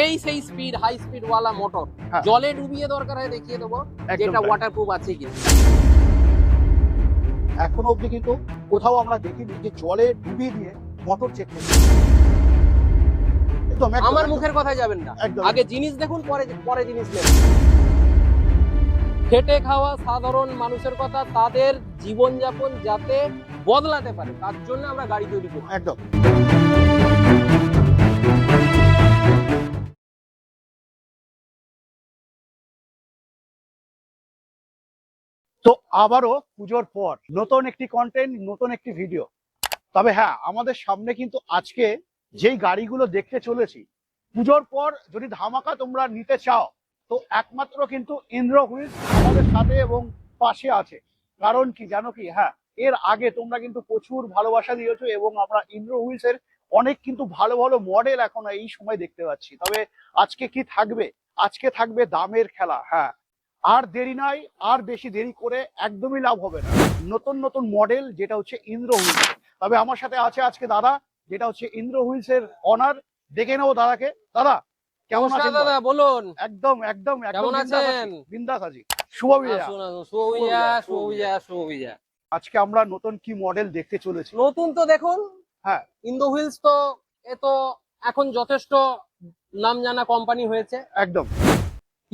এই সেই speed high speed ওয়ালা মোটর। জলে ডুবিয়ে দরকার হয় দেখিয়ে দেবো যেটা। ওয়াটারপ্রুফ আছে কি এখনও অব্দি কিন্তু কোথাও আমরা দেখিনি যে জলে ডুবিয়ে দিয়ে মোটর চেক আমার মুখের কথায় যাবেন না। আগে জিনিস দেখুন পরে পরে জিনিস নেবেন। খেটে খাওয়া সাধারণ মানুষের কথা তাদের জীবনযাপন যাতে বদলাতে পারে তার জন্য আমরা গাড়ি তৈরি করি একদম। আবারও পুজোর পর নতুন একটি কন্টেন্ট নতুন একটি ভিডিও তবে হ্যাঁ আমাদের সামনে কিন্তু আজকে যেই গাড়িগুলো দেখতে চলেছি, পুজোর পর যদি ধামাকা তোমরা নিতে চাও, তো একমাত্র কিন্তু ইন্দ্র হুইলস আমাদের সাথে এবং পাশে আছে। কারণ কি, জানো কি? হ্যাঁ এর আগে তোমরা কিন্তু প্রচুর ভালোবাসা দিয়েছ এবং আমরা ইন্দ্র হুইলস এর অনেক কিন্তু ভালো ভালো মডেল এখন এই সময় দেখতে পাচ্ছি। তবে আজকে কি থাকবে? আজকে থাকবে দামের খেলা। হ্যাঁ আর দেরি নাই আর বেশি দেরি করে একদমই লাভ হবে না। নতুন নতুন মডেল যেটা হচ্ছে ইন্দ্র হুইলস তবে আমার সাথে আছে আজকে দাদা যেটা হচ্ছে ইন্দ্র হুইলস এর অনার দেখে নেব দাদাকে। দাদা কেমন আছেন? দাদা বলুন। একদম একদম কেমন আছেন? বিন্দাস আছি। শুভ বিজয়া আসুন আসুন। শুভবিজয়া শুভবিজয়া শুভবিজয়া আজকে আমরা নতুন কি মডেল দেখতে চলেছি? নতুন তো দেখুন। হ্যাঁ। ইন্দো হুইলস তো এ তো এখন যথেষ্ট নাম জানা কোম্পানি হয়েছে। একদম।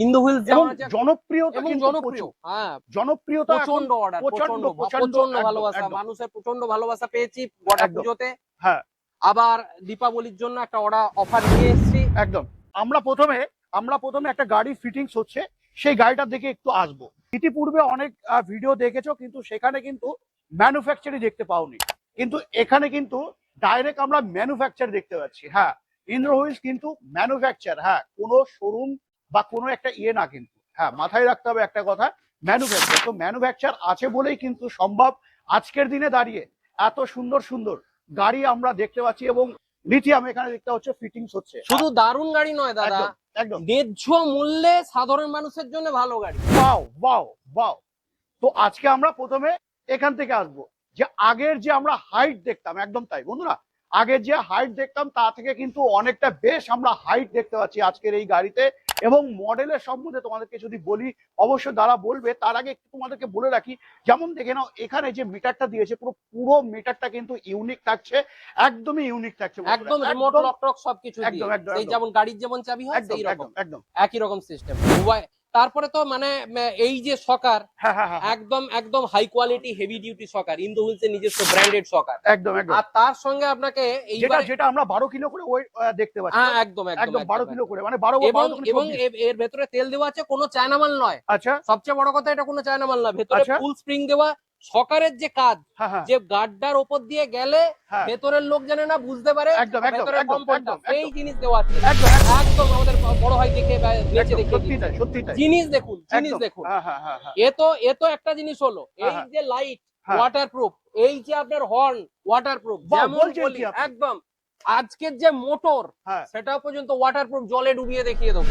ইন্দো হুইলস এবং জনপ্রিয়তা কিন্তু জনপ্রিয় হ্যাঁ। জনপ্রিয়তা প্রচণ্ড অর্ডার প্রচণ্ড, প্রচণ্ড প্রচণ্ড, প্রচণ্ড একদম, ভালোবাসা মানুষের প্রচণ্ড ভালোবাসা পেয়েছি গোটা পুজোতে। হ্যাঁ। আবার দীপাবলির জন্য একটা অর্ডার অফার নিয়ে এসেছি। একদম। আমরা প্রথমে আমরা প্রথমে একটা গাড়ি ফিটিংস হচ্ছে সেই গাড়িটা দেখে একটু আসব। ইতিপূর্বে অনেক ভিডিও দেখেছ কিন্তু সেখানে কিন্তু ম্যানুফ্যাকচারই দেখতে পাওনি। কিন্তু এখানে কিন্তু ডাইরেক্ট আমরা ম্যানুফ্যাকচার দেখতে পাচ্ছি হ্যাঁ। ইন্দ্র হুইলস কিন্তু ম্যানুফ্যাকচার হ্যাঁ। কোনো শোরুম বা কোনো একটা ইয়ে না কিন্তু। হ্যাঁ মাথায় রাখতে হবে একটা কথা ম্যানুফ্যাকচার তো ম্যানুফ্যাকচার আছে বলেই কিন্তু সম্ভব আজকের দিনে দাঁড়িয়ে। এত সুন্দর সুন্দর গাড়ি আমরা দেখতে পাচ্ছি এবং লিথিয়াম এখানে দেখতে হচ্ছে ফিটিংস হচ্ছে। শুধু দারুণ গাড়ি নয় দাদা। একদম ন্যায্য মূল্যে সাধারণ মানুষের জন্য ভালো গাড়ি। বাও বাও বাও তো আজকে আমরা প্রথমে এখান থেকে আসব। যে আগের যে আমরা হাইট দেখতাম একদম তাই। বন্ধুরা আগের যে হাইট দেখতাম তা থেকে কিন্তু অনেকটা বেশ আমরা হাইট দেখতে পাচ্ছি আজকের এই গাড়িতে। এবং মডেলের সম্বন্ধে তোমাদেরকে যদি বলি অবশ্য দ্বারা বলবে। তার আগে একটু তোমাদেরকে বলে রাখি যেমন দেখে নাও এখানে যে মিটারটা দিয়েছে পুরো পুরো মিটারটা কিন্তু ইউনিক থাকছে একদমই ইউনিক থাকছে একদম রিমোট একদম, লক টক সবকিছু একদম, একদম। যেমন গাড়ির যেমন চাবি হয় একদম একদম একই রকম সিস্টেম তারপরে তো মানে এই যে সকার হ্যাঁ হ্যাঁ হ্যাঁ একদম একদম high quality heavy duty shocker Indo Wheels এর নিজস্ব ব্র্যান্ডেড সকার। একদম একদম। আর তার সঙ্গে আপনাকে যেটা এইবার যেটা আমরা বারো কিলো করে ওই দেখতে পাচ্ছি। হ্যাঁ একদম একদম একদম বারো একদম, কিলো করে মানে বারো এবং বারো এবং এর ভেতরে তেল দেওয়া আছে কোনো চায়না মাল নয়। আচ্ছা। সবচেয়ে বড় কথা এটা কোনো চায়না মাল না ভেতরে। ফুল স্প্রিং দেওয়া সকারের যে কাজ হ্যাঁ হ্যাঁ। যে গাড্ডার ওপর দিয়ে গেলে হ্যাঁ। ভেতরের লোক জানে না বুঝতে পারে এই জিনিস দেওয়া আছে। একদম আমাদের বড় ভাই দেখে নেচে জিনিস দেখুন জিনিস দেখুন। হ্যাঁ হ্যাঁ হ্যাঁ হ্যাঁ। এ তো এ তো একটা জিনিস হলো এই হ্যাঁ। যে লাইট হ্যাঁ। ওয়াটারপ্রুফ এই যে আপনার হর্ন ওয়াটারপ্রুফ যেমন বলি একদম। আজকের যে মোটর হ্যাঁ। সেটা পর্যন্ত ওয়াটারপ্রুফ জলে ডুবিয়ে দেখিয়ে দেবো।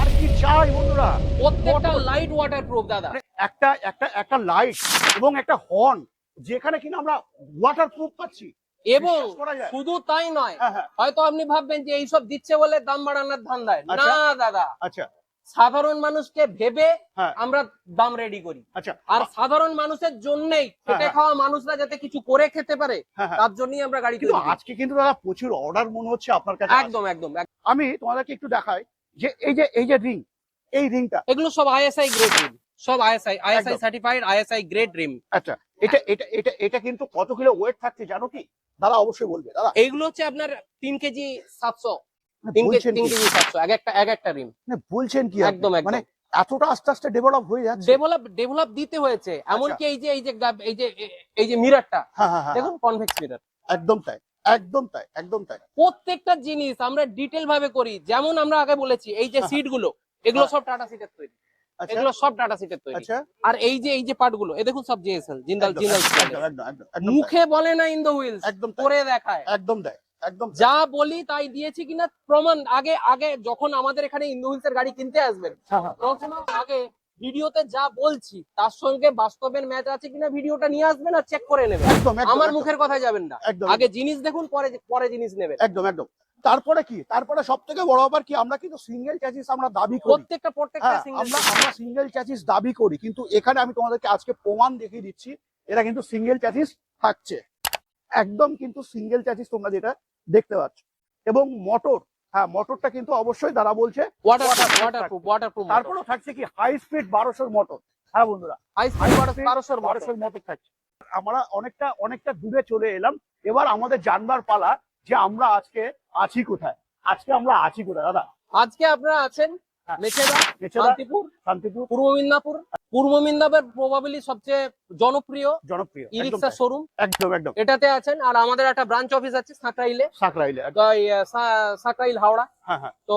আর কি চাই বন্ধুরা। প্রত্যেকটা লাইট ওয়াটারপ্রুফ দাদা। একটা একটা একটা লাইট এবং একটা হর্ন যেখানে কিনা আমরা ওয়াটার প্রুফ পাচ্ছি। এবং? শুধু তাই নয় হ্যাঁ হ্যাঁ। হয়তো আপনি ভাববেন যে এইসব দিচ্ছে বলে দাম বাড়ানোর ধান্দায় না আচ্ছা। দাদা। আচ্ছা। সাধারণ মানুষকে ভেবে হ্যাঁ। আমরা দাম রেডি করি। আচ্ছা। আর সাধারণ মানুষের জন্যই খেটে। খাওয়া মানুষরা যাতে কিছু করে খেতে পারে তার জন্যই আমরা গাড়ি কিন্তু আজকে কিন্তু দাদা প্রচুর অর্ডার মনে হচ্ছে আপনার কাছে। একদম একদম আমি তোমাদেরকে একটু দেখাই যে এই যে এই যে রিং এই রিংটা এগুলো সব আইএসআই গ্রেড রিম সব ISI ISI certified ISI grade rim আচ্ছা এটা এটা এটা এটা কিন্তু কত কিলো ওয়েট থাকছে জানো কি? দাদা অবশ্যই বলবে দাদা। এইগুলো হচ্ছে আপনার তিন কেজি সাতশো। তিন কেজি বলছেন তিন কেজি সাতশো। এক একটা এক একটা রিম মানে বলছেন কি একদম একদম। মানে এতটা আস্তে আস্তে ডেভেলপ হয়ে যাচ্ছে। ডেভেলপ ডেভেলপ দিতে হয়েছে। এমনকি এই যে এই যে এই যে এই যে মিরারটা হ্যাঁ হ্যাঁ হ্যাঁ দেখুন কনভেক্স মিরার একদম তাই একদম তাই একদম তাই। প্রত্যেকটা জিনিস আমরা ডিটেল ভাবে করি। যেমন আমরা আগে বলেছি এই যে। সিটগুলো এগুলো। সব টাটা সিটের তৈরি। আচ্ছা এগুলো সব টাটা সিটের তৈরি। আর এই যে এই এ দেখুন সব জিএসএল জিন্দাল জিন্দাল মুখে বলে না ইন দ্য হুইলস একদম করে দেখায়। একদম তাই একদম যা বলি তাই দিয়েছি কিনা প্রমাণ আগে আগে যখন আমাদের এখানে ইন্দু হুইলস এর গাড়ি কিনতে আসবেন হ্যাঁ, হ্যাঁ। তখন আগে ভিডিওতে যা বলছি তার সঙ্গে বাস্তবের ম্যাচ আছে কিনা ভিডিওটা নিয়ে আসবেন আর চেক করে নেবেন। আমার মুখের কথায় যাবেন না। আগে জিনিস দেখুন পরে পরে জিনিস নেবেন। একদম একদম। তারপরে কি? তারপরে সব থেকে বড় ব্যাপার কি আমরা কিন্তু সিঙ্গেল চ্যাচিস আমরা দাবি করি। প্রত্যেকটা প্রত্যেকটা হ্যাঁ সিঙ্গেল আমরা আমরা সিঙ্গেল চ্যাচিস দাবি করি কিন্তু এখানে আমি তোমাদেরকে আজকে প্রমাণ দেখিয়ে দিচ্ছি এটা কিন্তু সিঙ্গেল চ্যাচিস থাকছে। একদম কিন্তু সিঙ্গেল চ্যাচিস তোমরা যেটা দেখতে পাচ্ছ। এবং মোটর হ্যাঁ মোটরটা কিন্তু অবশ্যই তারা বলছে ওয়াটার waterproof ওয়াটারপ্রুফ ওয়াটারপ্রুফ তারপরেও থাকছে কি হাই স্পিড বারোশোর মোটর হ্যাঁ বন্ধুরা। হাই স্পিড ওয়াটার 1200 বারোশোর মোটর থাকছে। আমরা অনেকটা অনেকটা দূরে চলে এলাম। এবার আমাদের জানবার পালা যে আমরা আজকে আছি কোথায়? আজকে আমরা আছি কোথায় দাদা? আজকে আপনারা আছেন হ্যাঁ। শান্তিপুর শান্তিপুর। পূর্ব মিদনাপুর। পূর্ব মিদনাপুর প্রবাবলি সবচেয়ে জনপ্রিয় জনপ্রিয় ই রিক্সা শোরুম একদম একদম। এটাতে আছেন আর আমাদের একটা ব্রাঞ্চ অফিস আছে সাঁকরাইলে। সাকরাইলে হাওড়া। হ্যাঁ হ্যাঁ। তো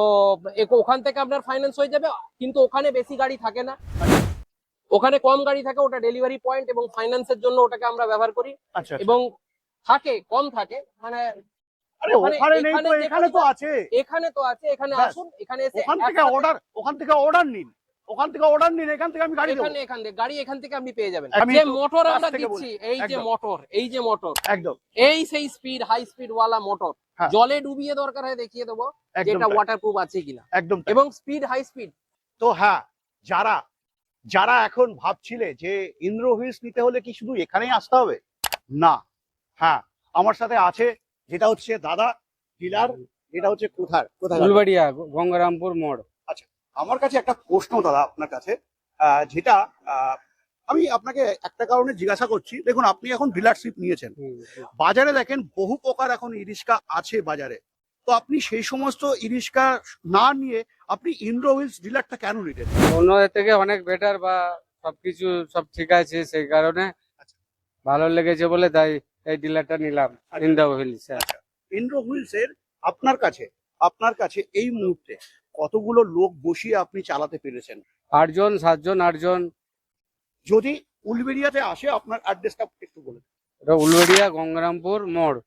ওখান থেকে আপনার ফাইন্যান্স হয়ে যাবে কিন্তু ওখানে বেশি গাড়ি থাকে না। ওখানে কম গাড়ি থাকে ওটা ডেলিভারি পয়েন্ট এবং ফাইন্যান্সের জন্য ওটাকে আমরা ব্যবহার করি। আচ্ছা আচ্ছা। এবং থাকে কম থাকে মানে আরে ওখানে- ওখানে নেই তো এখানে তো আছে। এখানে তো আছে এখানে আসুন এখানে এসে ওখান থেকে অর্ডার ওখান থেকে অর্ডার নিন। ওখান থেকে অর্ডার নিন এখান থেকে আমি গাড়ি এখানে এখান থেকে গাড়ি এখান থেকে আপনি পেয়ে যাবেন। যে মোটর কাছ আমরা দিচ্ছি এই যে মোটর এই যে মোটর একদম। এই সেই স্পিড হাই স্পিড ওয়ালা মোটর হ্যাঁ। জলে ডুবিয়ে দরকার হয় দেখিয়ে দেবো যেটা তাই, ওয়াটারপ্রুফ আছে কিনা। একদম এবং স্পিড হাই স্পিড তো হ্যাঁ যারা যারা এখন ভাবছিলে যে ইন্দ্র হুইলস নিতে হলে কি শুধু এখানেই আসতে হবে? না। হ্যাঁ আমার সাথে আছে যেটা হচ্ছে দাদা ডিলার এটা হচ্ছে কোথায় কোথায়? ফুলবাড়িয়া গঙ্গারামপুর মোড়। আচ্ছা আমার কাছে একটা প্রশ্ন দাদা আপনার কাছে যেটা আমি আপনাকে একটা কারণে জিজ্ঞাসা করছি। দেখুন আপনি এখন ডিলারশিপ নিয়েছেন। বাজারে দেখেন বহু প্রকার এখন ইরিস্কা আছে বাজারে। তো আপনি সেই সমস্ত ইরিস্কা না নিয়ে আপনি ইন্দ্র হুইলস ডিলারটা কেন নিলেন? অন্যদের থেকে অনেক বেটার বা সবকিছু সব ঠিক আছে সেই কারণে। আচ্ছা। ভালো লেগেছে বলে তাই এই ডিলারটা নিলাম। Indo Wheels Indo Wheels এর আপনার কাছে আপনার কাছে এই মুহূর্তে কতগুলো লোক বসিয়ে আপনি চালাতে পেরেছেন? আটজন সাতজন আটজন। যদি উলবেড়িয়াতে আসে আপনার অ্যাড্রেসটা একটু বলুন এটা উলবেড়িয়া গঙ্গারামপুর মোড়।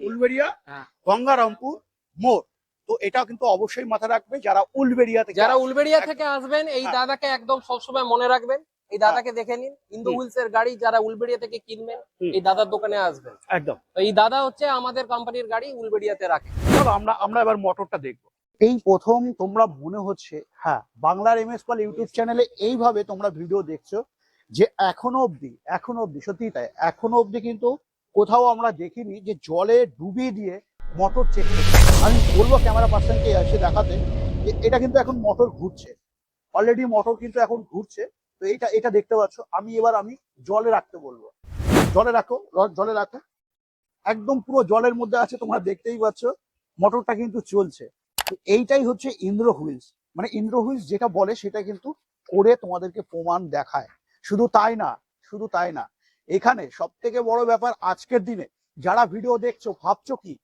উলবেড়িয়া হ্যাঁ। গঙ্গারামপুর মোড়। তো এটা কিন্তু অবশ্যই মাথায় রাখবে যারা উলবেরিয়া থেকে যারা উলবেড়িয়া থেকে আসবেন এই হ্যাঁ। দাদাকে একদম সবসময় মনে রাখবেন। এই দাদাকে দেখে নিন। ইন্দু। হুইলস এর গাড়ি যারা উলবেড়িয়া থেকে কিনবেন এই দাদার দোকানে আসবেন। একদম। এই দাদা হচ্ছে আমাদের কোম্পানির গাড়ি উলবেড়িয়াতে রাখে। চলো আমরা আমরা এবার মোটরটা দেখব। এই প্রথম তোমরা মনে হচ্ছে হ্যাঁ বাংলার এম এস পাল ইউটিউব চ্যানেলে এইভাবে তোমরা ভিডিও দেখছ যে এখনও অবধি এখনও অবধি সত্যি তাই এখনও অবধি কিন্তু কোথাও আমরা দেখিনি যে জলে ডুবিয়ে দিয়ে মোটর চেক আমি বলব ক্যামেরা পার্সনকে এসে দেখাতে যে এটা কিন্তু এখন মোটর ঘুরছে। অলরেডি মোটর কিন্তু এখন ঘুরছে। তো এটা এটা দেখতে পাচ্ছ। আমি এবার আমি জলে রাখতে বলব। জলে রাখো জলে রাখো। একদম পুরো জলের মধ্যে আছে, তোমরা দেখতেই পাচ্ছ। মোটরটা কিন্তু চলছে। তো এইটাই হচ্ছে ইন্দ্র হুইলস। মানে ইন্দ্র হুইলস যেটা বলে, সেটা কিন্তু করে তোমাদেরকে প্রমাণ দেখায়। শুধু তাই না, শুধু তাই না। এখানে সব থেকে বড় ব্যাপার আজকের দিনে, যারা ভিডিও দেখছ, ভাবছ কি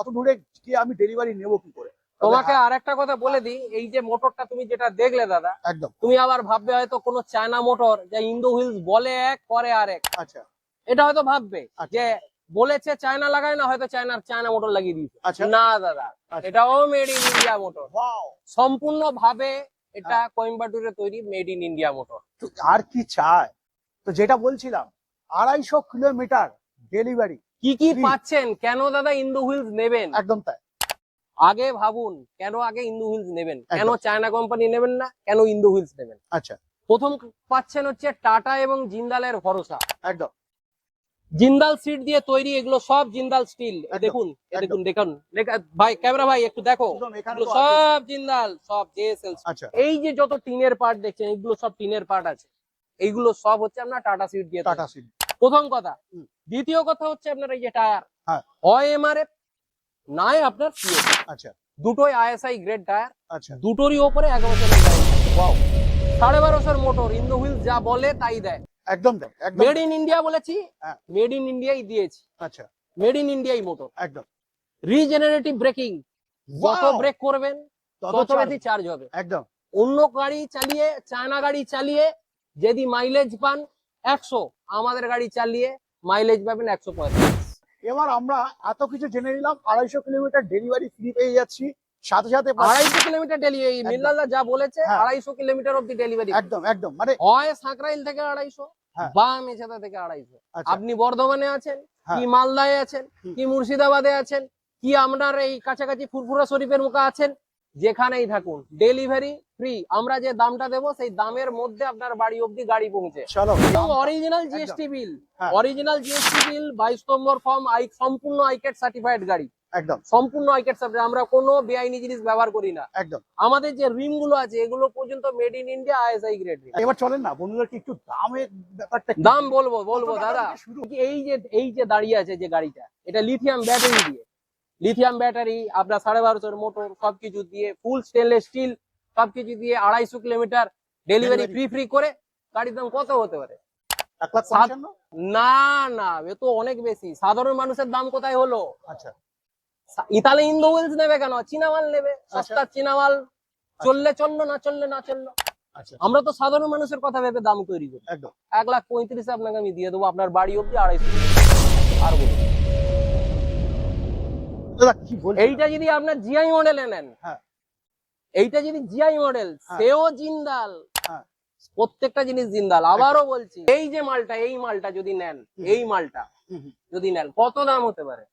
অত দূরে গিয়ে আমি ডেলিভারি নেব কি করে? তোমাকে আর একটা কথা বলে দিই এই যে মোটরটা তুমি যেটা দেখলে দাদা একদম। তুমি আবার ভাববে হয়তো কোনো চায়না মোটর যা ইন্দো হুইলস বলে এক করে আর এক। আচ্ছা। এটা হয়তো ভাববে আচ্ছা। যে বলেছে চায়না লাগায় না হয়তো চায়নার চায়না মোটর লাগিয়ে দিয়েছে। আচ্ছা। না দাদা আচ্ছা। এটাও মেড ইন ইন্ডিয়া মোটর সম্পূর্ণ ভাবে এটা হ্যাঁ। কোয়েম্বাটুরে তৈরি মেড ইন ইন্ডিয়া মোটর আর কি চায়? তো যেটা বলছিলাম আড়াইশো কিলোমিটার ডেলিভারি কি কি পাচ্ছেন? কেন দাদা ইন্দো হুইলস নেবেন? একদম তাই। আগে ভাবুন কেন আগে ইন্দু হুইলস নেবেন? কেন চায়না কোম্পানি নেবেন না? কেন ইন্দু হুইলস নেবেন? আচ্ছা। প্রথম পাচ্ছেন হচ্ছে টাটা এবং জিন্দালের ভরসা। একদম। জিন্দাল সিট দিয়ে তৈরি এগুলো সব জিন্দাল স্টিল দেখুন দেখুন দেখুন। ভাই ক্যামেরা ভাই একটু দেখো। সব জিন্দাল সব জেএসএল আচ্ছা। এই যে যত টিনের পার্ট দেখছেন এগুলো সব টিনের পার্ট আছে। এইগুলো সব হচ্ছে আপনার টাটা সিট দিয়ে টাটা সিট প্রথম কথা। দ্বিতীয় কথা হচ্ছে আপনার এই যে টায়ার। হ্যাঁ। হয় এমআরএফ নাই আপনার আচ্ছা। দুটোই আইএসআই গ্রেড টায়ার আচ্ছা। দুটোরই ওপরে এক বছরের ওয়াও সাড়ে বারোশোর মোটর ইন্দো হুইলস যা বলে তাই দেয়। একদম একদম। মেড ইন ইন্ডিয়া বলেছি। মেড ইন ইন্ডিয়াই দিয়েছি। আচ্ছা। মেড ইন ইন্ডিয়াই মোটর একদম। রিজেনারেটিভ ব্রেকিং যত ব্রেক করবেন তত বেশি চার্জ হবে। একদম। অন্য গাড়ি চালিয়ে চায়না গাড়ি চালিয়ে যদি মাইলেজ পান একশো আমাদের গাড়ি চালিয়ে মাইলেজ পাবেন একশো পঁয়ত্রিশ। এবার আমরা এত কিছু জেনে নিলাম আড়াইশো কিলোমিটার ডেলিভারি ফ্রি পেয়ে যাচ্ছি সাথে সাথে আড়াইশো কিলোমিটার ডেলিভারি মিল্লাল্লা যা বলেছে হ্যাঁ। আড়াইশো কিলোমিটার অব্দি ডেলিভারি একদম একদম মানে হয় সাঁকরাইল থেকে আড়াইশো হ্যাঁ। বা মেছেদা থেকে আড়াইশো আচ্ছা আপনি বর্ধমানে আছেন হ্যাঁ। কি মালদায় আছেন কি মুর্শিদাবাদে আছেন কি আপনার এই কাছাকাছি ফুরফুরা শরীফের মুখে আছেন যেখানেই থাকুন ডেলিভারি ফ্রি আমরা যে দামটা দেবো সেই দামের মধ্যে আপনার বাড়ি অবধি গাড়ি পৌঁছে। চলো। Original GST bill. Original GST bill বাইশ নম্বর ফর্ম আই সম্পূর্ণ আইকেট সার্টিফাইড গাড়ি। একদম। সম্পূর্ণ আইকেট সার্টিফাইড আমরা কোনো বেআইনি জিনিস ব্যবহার করি না। একদম। আমাদের যে রিমগুলো আছে এগুলো পর্যন্ত made in India ISI grade এবার চলেন না বন্ধুদেরকে একটু দামের ব্যাপারটা দাম বলব বলব দাদা? এই যে এই যে দাঁড়িয়ে আছে যে গাড়িটা এটা লিথিয়াম ব্যাটারি দিয়ে। লিথিয়াম ব্যাটারি আপনার সাড়ে বারোশোর মোটর সবকিছু দিয়ে ফুল স্টেনলেস স্টিল সবকিছু দিয়ে আড়াইশো কিলোমিটার ডেলিভারি ফ্রি ফ্রি করে গাড়ির দাম কত হতে পারে? না না এ তো অনেক বেশি। সাধারণ মানুষের দাম কোথায় হলো? আচ্ছা। ইতালে ইন্দো হুইলস নেবে কেন? চীনা মাল নেবে সস্তা চীনা মাল চললে চলল না চললে না চলল। আচ্ছা। আমরা তো সাধারণ মানুষের কথা ভেবে দাম তৈরি করি। একদম। এক লাখ পঁয়ত্রিশে আপনাকে আমি দিয়ে দেবো আপনার বাড়ি অব্দি আড়াইশো। আর বলুন। দাদা কি বলছেন? এইটা যদি আপনার জিআই মডেলে নেন হ্যাঁ। এইটা যদি জিআই মডেল হ্যাঁ। সেও জিন্দাল হ্যাঁ। প্রত্যেকটা জিনিস জিন্দাল আবারও বলছি এই যে মালটা এই মালটা যদি নেন এই মালটা। যদি নেন কত দাম হতে পারে?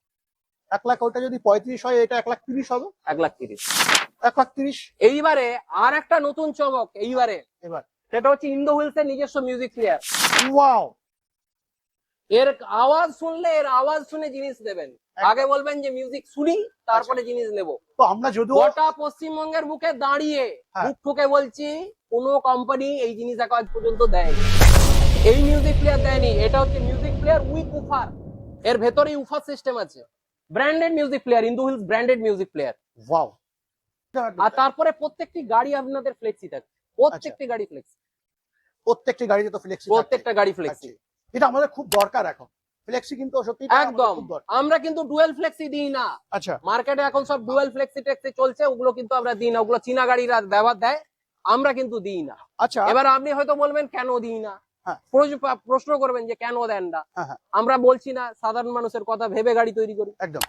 এক লাখ ওটা যদি পঁয়ত্রিশ হয় এটা এক লাখ তিরিশ হবে? এক লাখ তিরিশ। এক লাখ তিরিশ? এইবারে আর একটা নতুন চমক এইবারে। এবার। সেটা হচ্ছে ইন্দো হুইলস এর নিজস্ব মিউজিক প্লেয়ার ওয়াও এর আওয়াজ শুনলে এর আওয়াজ শুনে জিনিস দেবেন আগে বলবেন যে মিউজিক শুনি তারপরে জিনিস নেব। তো আমরা যদি গোটা পশ্চিমবঙ্গের বুকে দাঁড়িয়ে হ্যাঁ। বুক ঠুকে বলছি কোনো কোম্পানি এই জিনিস এখন আজ পর্যন্ত দেয়নি। এই মিউজিক প্লেয়ার দেয়নি এটা হচ্ছে মিউজিক প্লেয়ার উইথ উফার। এর ভেতরে উফার সিস্টেম আছে। Branded music player Indo Wheels branded music player wow আর তারপরে প্রত্যেকটি গাড়ি আপনাদের ফ্লেক্সি থাকে প্রত্যেকটি গাড়ি ফ্লেক্সি প্রত্যেকটি গাড়িতে তো ফ্লেক্সি প্রত্যেকটা গাড়ি ফ্লেক্সি এটা আমাদের খুব দরকার এখন। ফ্লেক্সি কিন্তু সত্যি একদম। আমরা কিন্তু ডুয়েল ফ্লেক্সি দিই না। আচ্ছা। মার্কেটে এখন সব ডুয়েল ফ্লেক্সি টেক্সি চলছে ওগুলো কিন্তু আমরা দিই না। ওগুলো চীনা গাড়িরা ব্যবহার দেয় আমরা কিন্তু দিই না। আচ্ছা। এবার আপনি হয়তো বলবেন কেন দিই না? হ্যাঁ। প্রশ্ন করবেন যে কেন দেন না? হ্যাঁ, হ্যাঁ। আমরা বলছি না সাধারণ মানুষের কথা ভেবে গাড়ি তৈরি করি। একদম।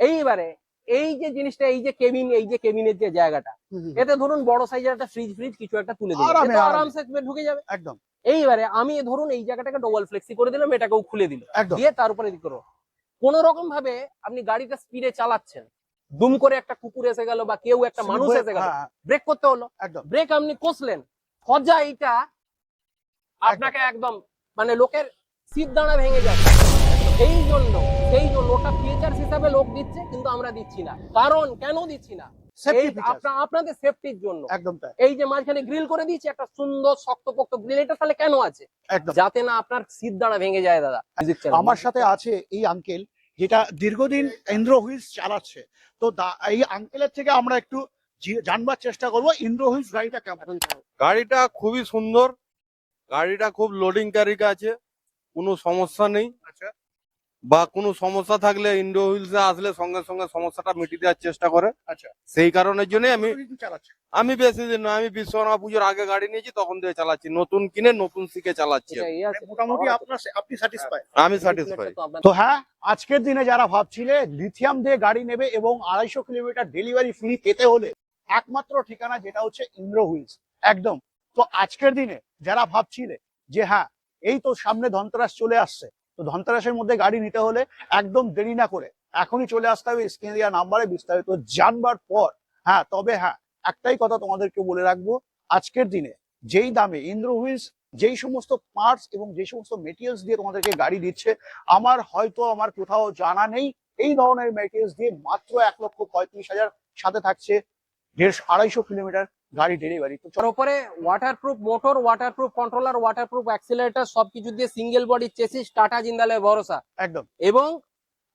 এইবারে এই যে জিনিসটা এই যে কেবিন এই যে কেবিনের যে জায়গাটা এতে ধরুন বড় সাইজের একটা ফ্রিজ ফ্রিজ কিছু একটা তুলে দিলাম আরামসে ঢুকে যাবে। একদম। এইবারে আমি ধরুন এই জায়গাটাকে ডবল ফ্লেক্সি করে দিলাম এটাকেও খুলে দিল দিয়ে তার উপরে দিক করো। কোন রকম ভাবে আপনি গাড়িটা স্পিডে চালাচ্ছেন। দুম করে একটা কুকুর এসে গেল বা কেউ একটা মানুষ এসে গেল হ্যাঁ, হ্যাঁ, ব্রেক করতে হলো। একদম। ব্রেক আপনি কষলেন। খজা এইটা আপনাকে একদম। মানে লোকের সিট দাঁড়া ভেঙে যাবে। এই জন্য সেই জন্য ওটা ফিচার্স হিসাবে লোক দিচ্ছে কিন্তু আমরা দিচ্ছি না। কারণ কেন দিচ্ছি না? আপনাদের সেফটির জন্য। একদম তাই। এই যে মাঝখানে গ্রিল করে দিয়েছি একটা সুন্দর শক্তপোক্ত গ্রিল এটা তাহলে কেন আছে? যাতে না আপনার সিট দাঁড়া ভেঙে যায় দাদা। আমার সাথে আছে এই আঙ্কেল যেটা দীর্ঘদিন ইন্দ্র হুইলস চালাচ্ছে। তো এই আঙ্কেলের থেকে আমরা একটু জানবার চেষ্টা করব ইন্দ্র হুইলস গাড়িটা কেমন? গাড়িটা খুবই সুন্দর। গাড়িটা খুব লোডিং ক্যারিক আছে। কোনো সমস্যা নেই। আচ্ছা। বা কোনো সমস্যা থাকলে ইন্ডো হুইলস আসলে সঙ্গে সঙ্গে সমস্যাটা মিটিয়ে দেওয়ার চেষ্টা করে। আচ্ছা। সেই কারণের জন্য আমি আমি বেশি দিন আমি বিশ্বকর্মা পুজোর আগে গাড়ি নিয়েছি তখন দিয়ে চালাচ্ছি। নতুন কিনে নতুন শিখে চালাচ্ছি আমি। মোটামুটি আপনার আপনি স্যাটিসফাই আমি স্যাটিসফাই তো তো হ্যাঁ আজকের দিনে যারা ভাবছিলে লিথিয়াম দিয়ে গাড়ি নেবে এবং আড়াইশো কিলোমিটার ডেলিভারি ফ্রি পেতে হলে একমাত্র ঠিকানা যেটা হচ্ছে ইন্দ্র হুইলস একদম। তো আজকের দিনে যারা ভাবছিলে যে হ্যাঁ এই তো সামনে ধনতেরাস চলে আসছে তো ধনতেরাসের মধ্যে গাড়ি নিতে হলে একদম দেরি না করে এখনই চলে আসতে হবে স্ক্রিনে দেওয়া নাম্বারে বিস্তারিত জানবার পর। হ্যাঁ তবে হ্যাঁ একটাই কথা তোমাদেরকে বলে রাখব, আজকের দিনে যেই দামে ইন্দ্র হুইলস যেই সমস্ত পার্টস এবং যে সমস্ত মেটেরিয়ালস দিয়ে তোমাদেরকে গাড়ি দিচ্ছে, আমার হয়তো আমার কোথাও জানা নেই, এই ধরনের মেটেরিয়ালস দিয়ে মাত্র এক লক্ষ পঁয়ত্রিশ হাজার সাথে থাকছে দেড়শো আড়াইশো কিলোমিটার গাড়ি ডেলিভারি তো তার উপরে waterproof motor waterproof controller waterproof accelerator সবকিছু দিয়ে সিঙ্গেল বডি চেসিস টাটা জিন্দালের ভরসা। একদম। এবং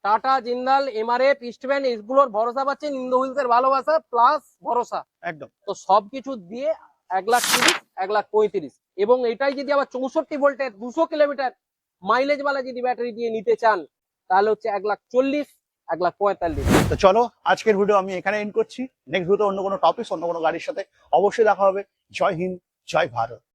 টাটা জিন্দাল এমআরএফ ইস্টম্যান এগুলোর ভরসা পাচ্ছেন ইন্দো হুইলসের ভালোবাসা প্লাস ভরসা। একদম। তো সবকিছু দিয়ে এক লাখ তিরিশ এক লাখ পঁয়ত্রিশ। এবং এটাই যদি আবার চৌষট্টি ভোল্টের দুশো কিলোমিটার মাইলেজ বালা যদি ব্যাটারি দিয়ে নিতে চান তাহলে হচ্ছে এক লাখ চল্লিশ এক লাখ পঁয়তাল্লিশ। তো চলো, আজকের ভিডিও আমি এখানে এন্ড করছি। নেক্সট ভিডিও অন্য কোনো টপিক অন্য কোনো গাড়ির সাথে অবশ্যই দেখা হবে। জয় হিন্দ, জয় ভারত।